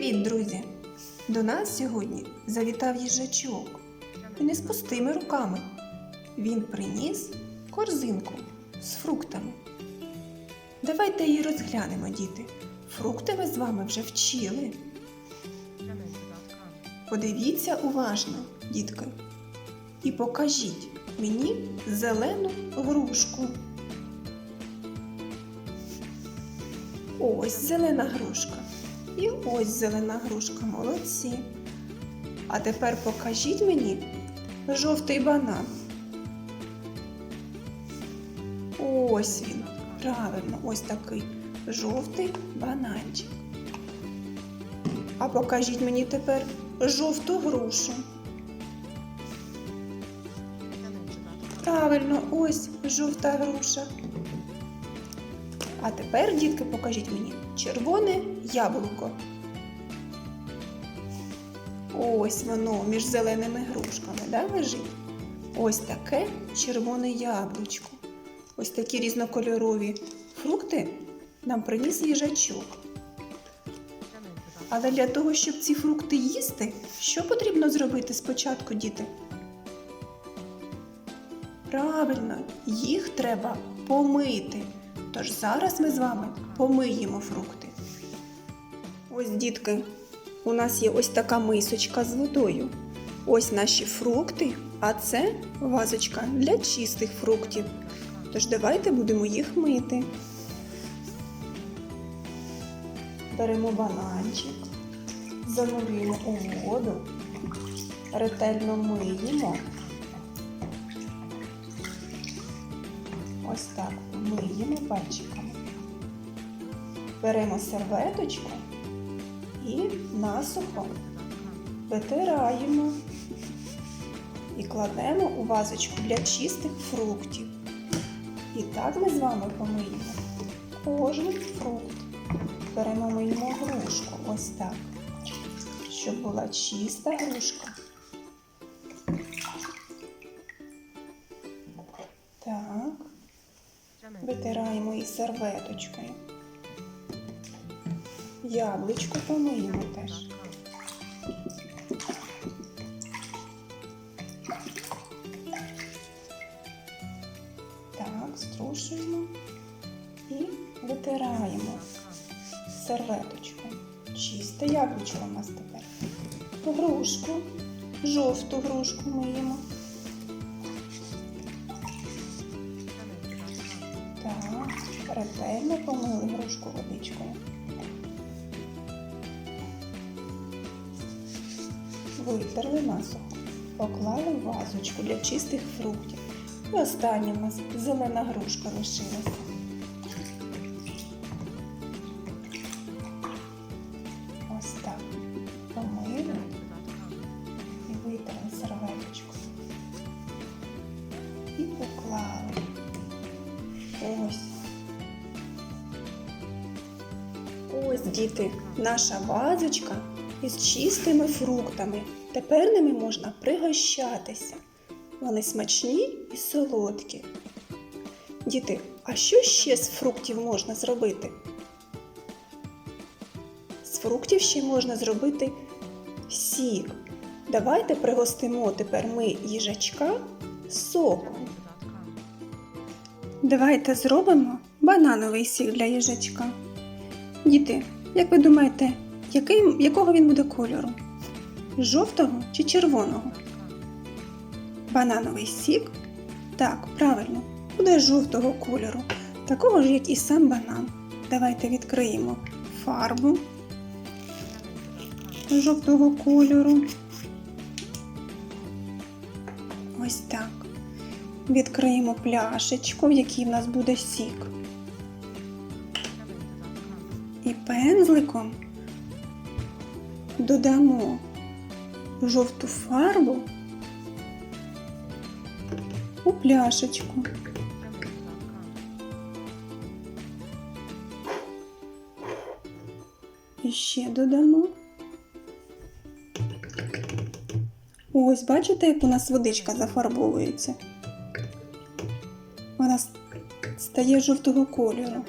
Привіт, друзі! До нас сьогодні завітав їжачок. І не з пустими руками. Він приніс корзинку з фруктами. Давайте її розглянемо, діти. Фрукти ми з вами вже вчили. Подивіться уважно, дітки, і покажіть мені зелену грушку. Ось зелена грушка. І ось зелена грушка, молодці. А тепер покажіть мені жовтий банан. Ось він. Правильно, ось такий жовтий бананчик. А покажіть мені тепер жовту грушу. Правильно, ось жовта груша. А тепер, дітки, покажіть мені червоне яблуко. Ось воно між зеленими грушками, да, лежить? Ось таке червоне яблучко. Ось такі різнокольорові фрукти нам приніс їжачок. Але для того, щоб ці фрукти їсти, що потрібно зробити спочатку, діти? Правильно, їх треба помити. Тож зараз ми з вами помиємо фрукти. Ось, дітки, у нас є ось така мисочка з водою. Ось наші фрукти, а це вазочка для чистих фруктів. Тож давайте будемо їх мити. Беремо бананчик, занурюємо у воду, ретельно миємо. Ось так миємо пальчиками. Беремо серветочку і насухо витираємо і кладемо у вазочку для чистих фруктів. І так ми з вами помиємо кожен фрукт. Беремо миємо грушку, ось так, щоб була чиста грушка. Витираємо її серветочкою. Яблучко помиємо теж. Так, струшуємо і витираємо серветочкою. Чисте яблучко у нас тепер. Грушку, жовту грушку миємо. Ретельно помили грушку водичкою. Витерли насухо, поклали в вазочку для чистих фруктів. І остання нас зелена грушка лишилася. Ось, діти, наша вазочка із чистими фруктами. Тепер ними можна пригощатися. Вони смачні і солодкі. Діти, а що ще з фруктів можна зробити? З фруктів ще можна зробити сік. Давайте пригостимо тепер ми їжачка соком. Давайте зробимо банановий сік для їжачка. Діти, як ви думаєте, який, якого він буде кольору? Жовтого чи червоного? Банановий сік? Так, правильно, буде жовтого кольору, такого ж, як і сам банан. Давайте відкриємо фарбу жовтого кольору. Ось так. Відкриємо пляшечку, в якій в нас буде сік. І пензликом додамо жовту фарбу у пляшечку. І ще додамо. Ось, бачите, як у нас водичка зафарбовується? Вона стає жовтого кольору.